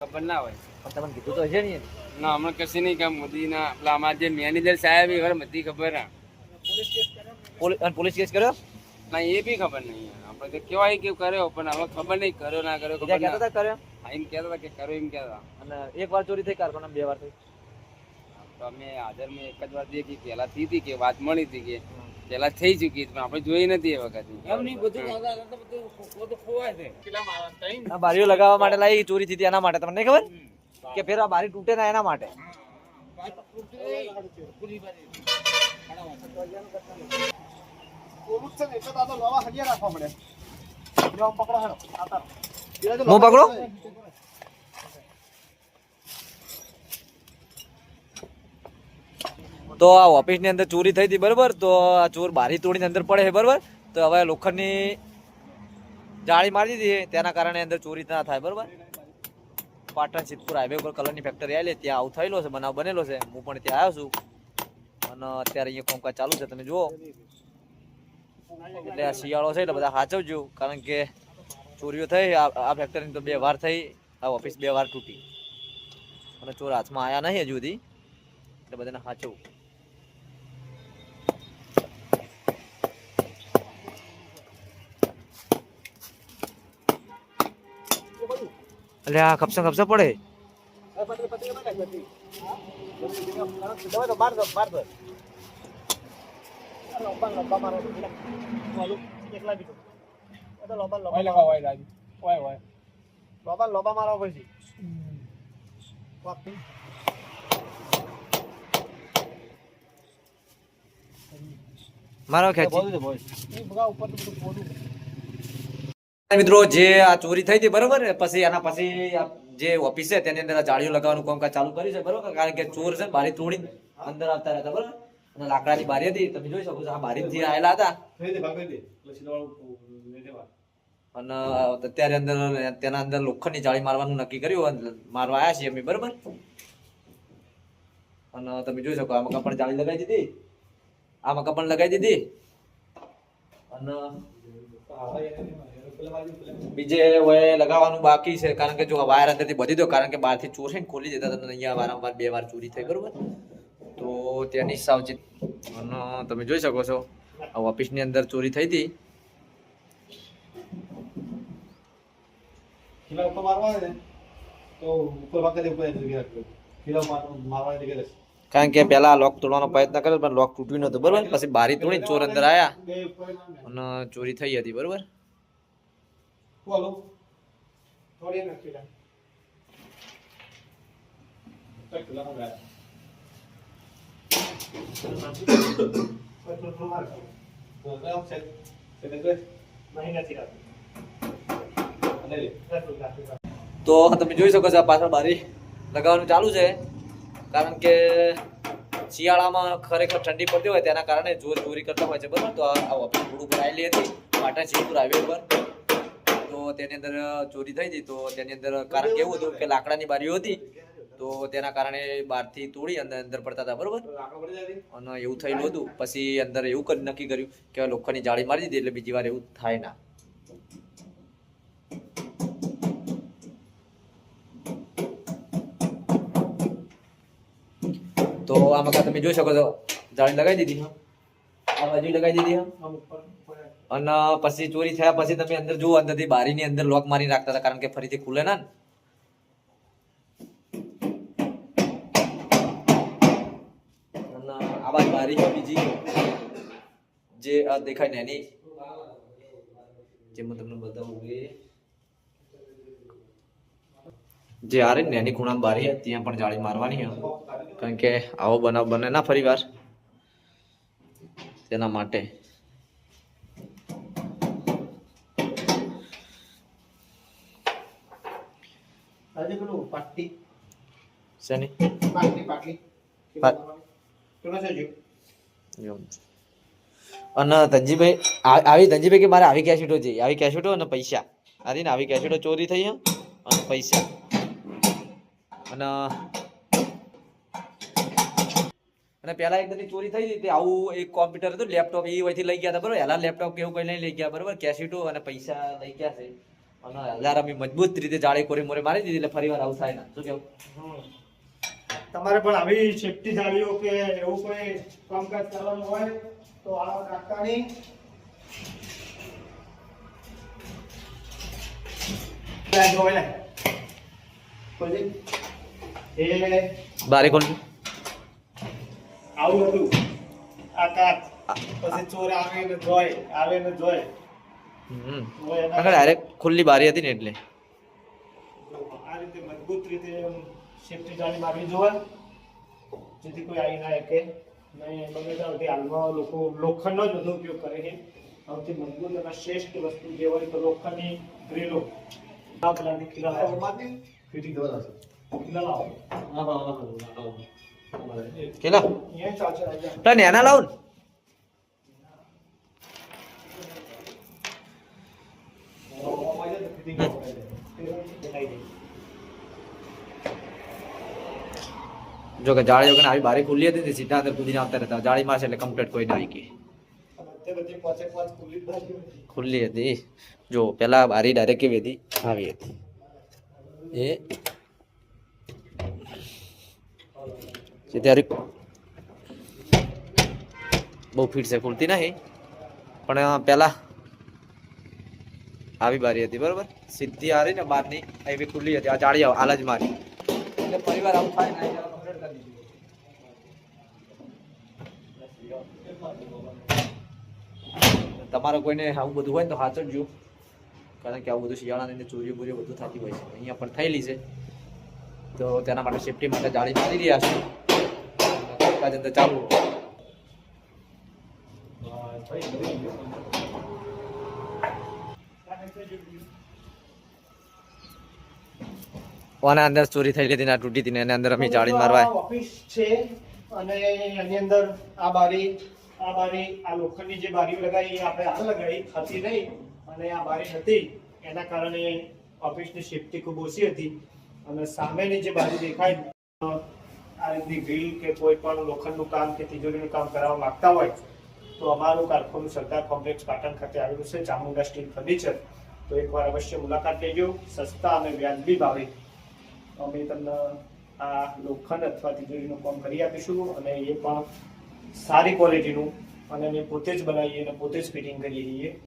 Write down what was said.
ખબર ના હોય. પણ તમને કીધું તો હશે ને ના હમણાં કશી નહીં કામ મોદીના પેલા અમારા જે મેનેજર સાહેબ એ બધી ખબર ના પોલીસ કેસ કર્યો? ના એ બી ખબર નહીં. આપણે તો કેવાય કે કર્યો પણ હવે ખબર નહીં કર્યો ના કર્યો ખબર કહેતા હતા કર્યો? હા, એમ કહેતા હતા કે કર્યો એમ કહેતા અને એક વાર ચોરી થઈ કારખાના બે વાર થઈ. તો અમે હાજર મેં એક જ વાર દેખી પહેલા થઈ હતી કે વાત મળી હતી કે પહેલા થઈ ચૂકી પણ આપણે જોઈ નથી એ વખત. એમ નહીં બધું આ બારીઓ લગાવવા માટે લાવી ચોરી થઈ એના માટે તમને ખબર? કે ફેર આ બારી તૂટે ના એના માટે. હું પકડો? તો આ ઓફિસની અંદર ચોરી થઈ હતી, બરોબર? તો આ ચોર બારી તોડીને અંદર પડે છે, બરોબર? તો હવે લોખંડની જાળી મારી દીધી તેના કારણે અંદર ચોરી ના થાય, બરોબર? પાટણ સિદ્ધપુર હાઈવે ઉપર કલરની ફેક્ટરી આવેલી ત્યાં આવું થયેલો છે, બનાવ બનેલો છે. હું પણ ત્યાં આવ્યો છું. અને અત્યારે અહીંયા કોમકાજ ચાલુ છે, તમે જુઓ. એટલે આ શિયાળો છે, એટલે બધા સાચવજો, કારણ કે ચોરીઓ થઈ, આ ફેક્ટરીની તો બે વાર થઈ, આ ઓફિસ બે વાર તૂટી. અને ચોર હાથમાં આવ્યા નહીં હજુ સુધી. એટલે બધાને સાચવવું એટલે આ ખપસા ખપસા પડે? લોબા મારો પછી મારો ખેંચી ઉપર મિત્રો જે આ ચોરી થઈ હતી બરોબર પછી એના પછી જે ઓફિસ છે તેની અંદર જાળીઓ લગાવવાનું કામકાજ ચાલુ કર્યું છે બરોબર? કારણ કે ચોર છે બારી તોડી અંદર આવતા રહેતા બરોબર? અને લાકડાની બારી હતી તમે જોઈ શકો છો આ બારીથી આવેલા હતા. અને અત્યારે અંદર તેના અંદર લોખંડની જાળી મારવાનું નક્કી કર્યું મારવા આવ્યા છીએ અમે બરોબર? અને તમે જોઈ શકો આમાં પણ જાળી લગાવી દીધી. આમાં પણ લગાવી દીધી. અને બીજે લગાવવાનું બાકી છે કારણ કે જો વાયર અંદરથી બધી દો કારણ કે બહારથી ચોર છે ને ખોલી દેતા તમને અહીંયા વારંવાર બે વાર ચોરી થઈ બરોબર? તો ત્યાંની સાવચેત અને તમે જોઈ શકો છો આ ઓફિસની અંદર ચોરી થઈ હતી. ખીલા ઉપર મારવા તો ઉપર કરી ઉપર ખીલા મારવા મારવાની જગ્યાએ રહેશે. કારણ કે પહેલા લોક તોડવાનો પ્રયત્ન કર્યો પણ લોક તૂટ્યું નતું બરોબર? પછી બારી તોડી ચોર અંદર ના- અને ચોરી થઈ હતી બરોબર. તો તમે જોઈ શકો છો પાછળ બારી લગાવવાનું ચાલુ છે. કારણ કે શિયાળામાં ખરેખર ઠંડી પડતી હોય તેના કારણે જોર ચોરી કરતા હોય છે, બરાબર? તો આ ઓફિસ ઉપર આવેલી હતી, પાટણ સિદ્ધપુર હાઈવે ઉપર. તો તેની અંદર ચોરી થઈ હતી. તો તેની અંદર કારણ કેવું હતું કે લાકડાની બારીઓ હતી. તો તેના કારણે બહારથી તોડી અંદર અંદર પડતા હતા, બરોબર? અને એવું થયેલું હતું. પછી અંદર એવું નક્કી કર્યું કે લોખંડની જાળી મારી દીધી એટલે બીજી વાર એવું થાય ના. તો આમાં કા તમે જોઈ શકો છો, જાળી લગાવી દીધી આ બાજુ લગાવી દીધી. અને પછી ચોરી થયા પછી તમે અંદર જુઓ, અંદરથી બારીની અંદર લોક મારી રાખતા હતા, કારણ કે ફરીથી ખુલે ના. આ બાજુ બારી બીજી જે દેખાય ને એની, જે હું તમને બતાવું કે જે આ રહી ને ખૂણા બારી છે ત્યાં પણ જાળી મારવાની કારણ કે આવો બનાવ બને ના ફરી વાર તેના માટે. આજે પેલું પાટી શેની? પાટલી પાટલી. પાટ- પેલો છે જો એમ. અને ધનજીભાઈ આવી ધનજીભાઈ કે મારે આવી કેસેટો જોઈએ આવી કેસેટો અને પૈસા. આરી ને આવી કેસેટો ચોરી થઈ અને પૈસા. અને અને પેલા એક બધી ચોરી થઈ હતી. આવું એક કોમ્પ્યુટર હતું લેપટોપ એ વહીથી લઈ ગયા હતા, બરોબર? એલા લેપટોપ કેવું કઈ નહીં લઈ ગયા, બરોબર? કેસેટો અને પૈસા લઈ ગયા છે. અને અલાર્મ મજબૂત રીતે જાળી કોરી મોરે મારી દીધી એટલે ફરી વાર આવું થાય ના. શું કેવું. તમારે પણ આવી સેફટી જાળીઓ કે એવું કોઈ કામકાજ કરવાનું હોય તો આ કાકાની જોઈ લે. બારી ખોલ આવું હતું. આ કાચ. પછી ચોર આવે ને જોય આવે ને જોય. હમ. ડાયરેક્ટ ખુલ્લી બારી હતી ને એટલે. આ રીતે મજબૂત રીતે સેફટી જાળી મારવી જોવે. જેથી કોઈ આવી ના શકે. નહીં બને ત્યાં હાલમાં લોકો લોખંડનો જ વધુ ઉપયોગ કરે છે. સૌથી મજબૂત અને શ્રેષ્ઠ વસ્તુ જે હોય તો લોખંડની ગ્રીલો. આ પેલાની કરવા અહીંયા પેલા નેના લાવ. જો કે જાળી વગર આવી બારી ખુલ્લી હતી સીધા અંદર કૂદીને આવતા રહેતા. જાળી મારશે એટલે કમ્પ્લીટ કોઈ ના આવી. ખુલ્લી હતી. જો, પેલા બારી ડાયરેક્ટ કેવી હતી? આવી હતી. એ જે ત્યારે બહુ ફીટ છે ખૂલતી નહીં. પણ પહેલાં આવી બારી હતી, બરાબર? સીધી આ ને બારની એવી ખુલ્લી હતી, આ જાળી હાલ જ મારી. એટલે પરિવાર આવું થાય ને. તમારે કોઈને આવું બધું હોય ને તો સાચવજો કારણ કે આવું બધું શિયાળાની અંદર ચોરીઓ બોરીઓ બધું થતી હોય છે. અહીંયા પણ થયેલી છે. તો તેના માટે સેફટી માટે જાળી મારી રહ્યા છે. કામકાજ અંદર ચાલુ. ઓના અંદર ચોરી થઈ ગઈ ના તૂટી હતી ને એના અંદર અમે જાળી મારવા ઓફિસ છે અને એની અંદર આ બારી આ બારી આ લોખંડની જે બારીઓ લગાવી આપણે હાલ લગાવી હતી નહીં અને આ બારી હતી. એના કારણે ઓફિસની સેફટી ખૂબ ઓછી હતી અને સામેની જે બારી દેખાય આ રીતની ગ્રીલ કે કોઈ પણ લોખંડનું કામ કે તિજોરીનું કામ કરાવવા માંગતા હોય, તો અમારું કારખાનું સરદાર કોમ્પ્લેક્સ પાટણ ખાતે આવેલું છે ચામુંડા સ્ટીલ ફર્નિચર તો એકવાર અવશ્ય મુલાકાત લેજો, સસ્તા અને વ્યાજબી ભાવે. અમે તમને આ લોખંડ અથવા તિજોરીનું કામ કરી આપીશું અને એ પણ સારી ક્વોલિટીનું અને અમે પોતે જ બનાવીએ અને પોતે જ ફિટિંગ કરીએ છીએ.